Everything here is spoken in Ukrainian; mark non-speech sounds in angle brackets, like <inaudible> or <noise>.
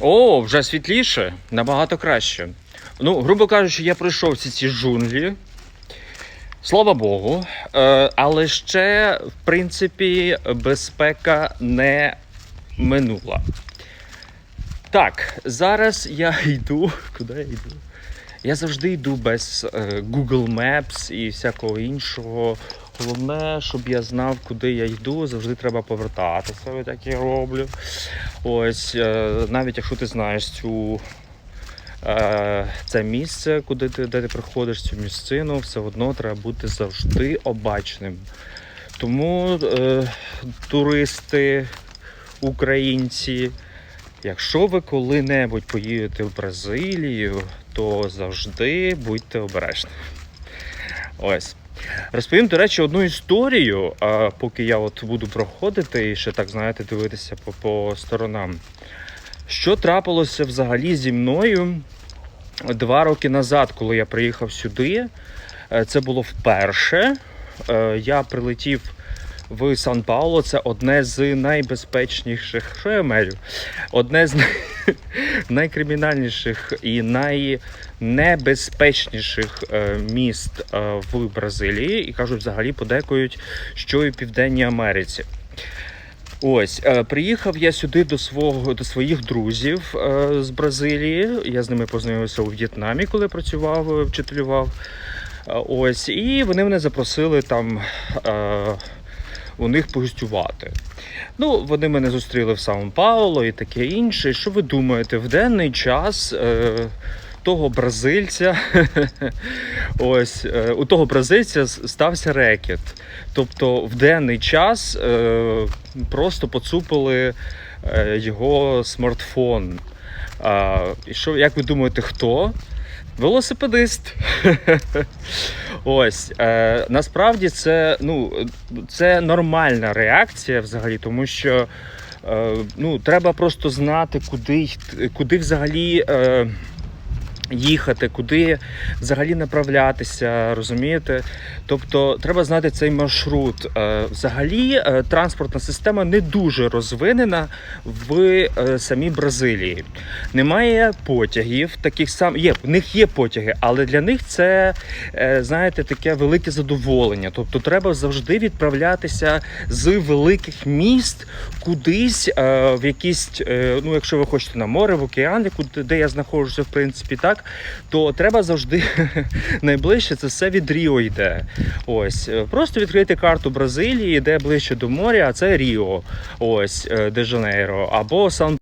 О, вже світліше, набагато краще. Ну, грубо кажучи, я пройшов всі ці джунглі. Слава Богу. Е, але ще, в принципі, безпека не минула. Так, зараз я <laughs> йду. Куди я йду? Я завжди йду без е, Google Maps і всякого іншого. Головне, щоб я знав, куди я йду, завжди треба повертатися. Я так і роблю. Ось, е, навіть якщо ти знаєш цю, е, це місце, куди ти, де ти приходиш, цю місцину, все одно треба бути завжди обачним. Тому е, туристи, українці, якщо ви коли-небудь поїдете в Бразилію, то завжди будьте обережні. Ось. Розповім, до речі, одну історію, а, поки я от буду проходити і ще так, знаєте, дивитися по, по сторонам. Що трапилося взагалі зі мною два роки назад, коли я приїхав сюди? Е, Це було вперше. Е, Я прилетів в Сан Пауло. Це одне з найбезпечніших. Що я мерю? Одне з <laughs> найкримінальніших і найнебезпечніших е, міст е, в Бразилії. І кажуть, взагалі подекують, що і в Південній Америці. Ось е, приїхав я сюди до свого до своїх друзів з Бразилії. Я з ними познайомився у В'єтнамі, коли працював, вчителював. Ось, і вони мене запросили там у них погостювати. Ну, вони мене зустріли в Сан Пауло і таке інше. Що ви думаєте, в денний час е, того бразильця, <laughs> ось е, у того бразильця стався рекет. Тобто в денний час е, просто поцупили е, його смартфон. А, що, як ви думаєте, хто? Велосипедист. Ось е, насправді це, ну, це нормальна реакція взагалі, тому що е, ну, треба просто знати, куди, куди взагалі. Е, Їхати, куди взагалі направлятися, розумієте? Тобто треба знати цей маршрут. Е, Взагалі, е, транспортна система не дуже розвинена в е, самій Бразилії. Немає потягів, таких сам є. В них є потяги, але для них це знаєте таке велике задоволення. Тобто, треба завжди відправлятися з великих міст кудись в якісь, ну якщо ви хочете на море, в океан, де я знаходжуся, в принципі, так, то треба завжди <laughs> найближче це все від Ріо йде. Ось е, просто відкрити карту Бразилії, де ближче до моря, а це Ріо, ось е, де Жанейро, або Сан